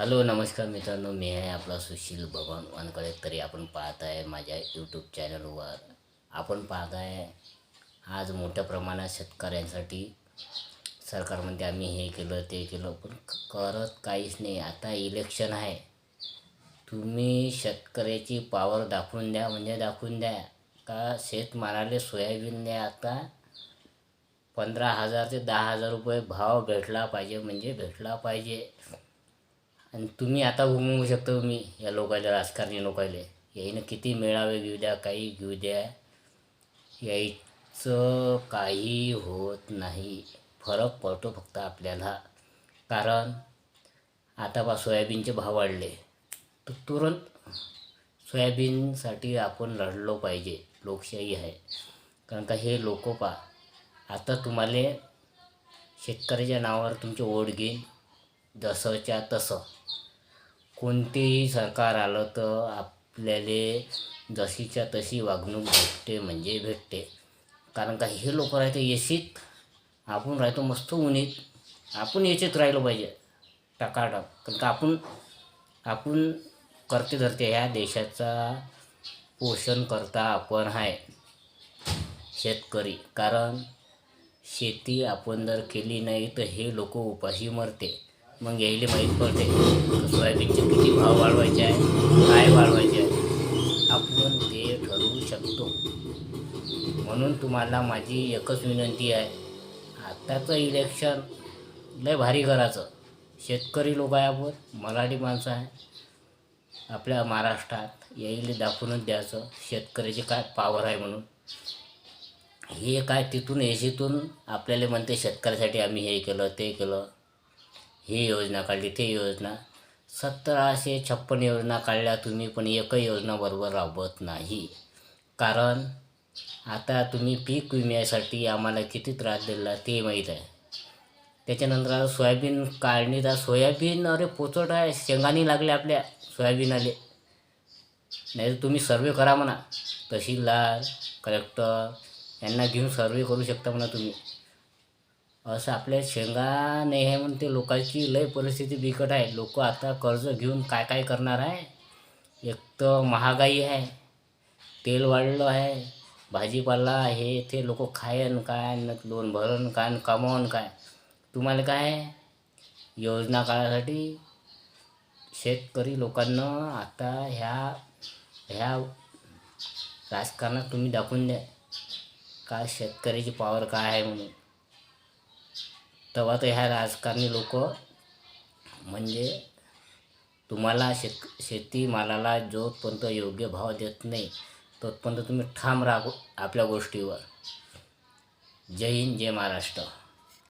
Hello नमस्कार मित्रांनो मी आहे आपला सुशील भगवान वानकडे तरी आपण पाहत आहे माझ्या यूट्यूब चॅनलवर आपण पाहत आहे आज मोठ्या प्रमाणात शेतकऱ्यांसाठी सरकार म्हणते आम्ही हे केलं ते केलं पण करत काहीच नाही. आता इलेक्शन आहे. तुम्ही शेतकऱ्याची पावर दाखवून द्या म्हणजे दाखवून द्या. का शेतमालाले सोयाबीन द्या आता? पंधरा हजार ते दहा हजार रुपये भाव भेटला पाहिजे म्हणजे भेटला पाहिजे. आणि तुम्ही आता उमवू शकता तुम्ही या लोकायला राजकारणी लोकायले. याईनं किती मेळावे घेऊ द्या काही घेऊ द्या. यायचं काही होत नाही. फरक पडतो फक्त आपल्याला. कारण आता बा सोयाबीनचे भाव वाढले. तर तुरंत सोयाबीनसाठी आपण लढलो पाहिजे. लोकशाही आहे. कारण का हे लोक पा आता तुम्हाला शेतकऱ्याच्या नावावर तुमचे ओढ घेईन. जसंच्या तसं. कोणतेही सरकार आलं तर आपल्याला जशीच्या तशी वागणूक भेटते म्हणजे भेटते. कारण का हे लोक राहते येशीत. आपण राहतो मस्त उन्हीत आपण याच्यात राहिलो पाहिजे. टाकाटाक. कारण का आपण आपण करते धरते ह्या देशाचा पोषण करता आपण आहे शेतकरी. कारण शेती आपण जर केली नाही तर हे लोक उपाशी मरते. मग यायले माहीत पडते. सोयाबीनचे किती भाव वाढवायचे आहे काय वाढवायचे आहे. आपण ते ठरवू शकतो. म्हणून तुम्हाला माझी एकच विनंती आहे आत्ताचं इलेक्शन लय भारी करायचं शेतकरी लोक आहे आपण मराठी माणसं आहे. आपल्या महाराष्ट्रात यायले दाखवूनच द्यायचं शेतकऱ्याचे काय पावर आहे म्हणून. हे काय तिथून एशीतून आपल्याला म्हणते शेतकऱ्यासाठी आम्ही हे केलं ते केलं. ही योजना काढली ते योजना. सतराशे छप्पन योजना काढल्या तुम्ही पण एकही योजना बरोबर राबवत नाही. कारण आता तुम्ही पीक विम्यासाठी आम्हाला किती त्रास दिला ते माहीत आहे. त्याच्यानंतर सोयाबीन काढणीचा सोयाबीन अरे पोचट आहे शेंगानी लागले आपल्या सोयाबीन आले नाही तर तुम्ही सर्वे करा म्हणा. तहसीलदार कलेक्टर यांना घेऊन सर्वे करू शकता म्हणा तुम्ही. असं आपल्या शेंगा नाही आहे म्हणून ते लोकांची लय परिस्थिती बिकट आहे. लोक आता कर्ज घेऊन काय काय करणार आहे? एक तर महागाई आहे तेल वाढलं आहे भाजीपाला हे ते लोक खायन काय न लोन भरण काय न कमावून काय? तुम्हाला काय योजना काळासाठी शेतकरी लोकांना आता ह्या ह्या राजकारणात तुम्ही दाखवून द्या. का शेतकऱ्याची पावर काय आहे म्हणून? तेव्हा तर ह्या राजकारणी लोक म्हणजे तुम्हाला शेत शेतीमालाला जोपर्यंत योग्य भाव देत नाही तोपर्यंत तुम्ही ठाम राहा आपल्या गोष्टीवर. जय हिंद जय महाराष्ट्र.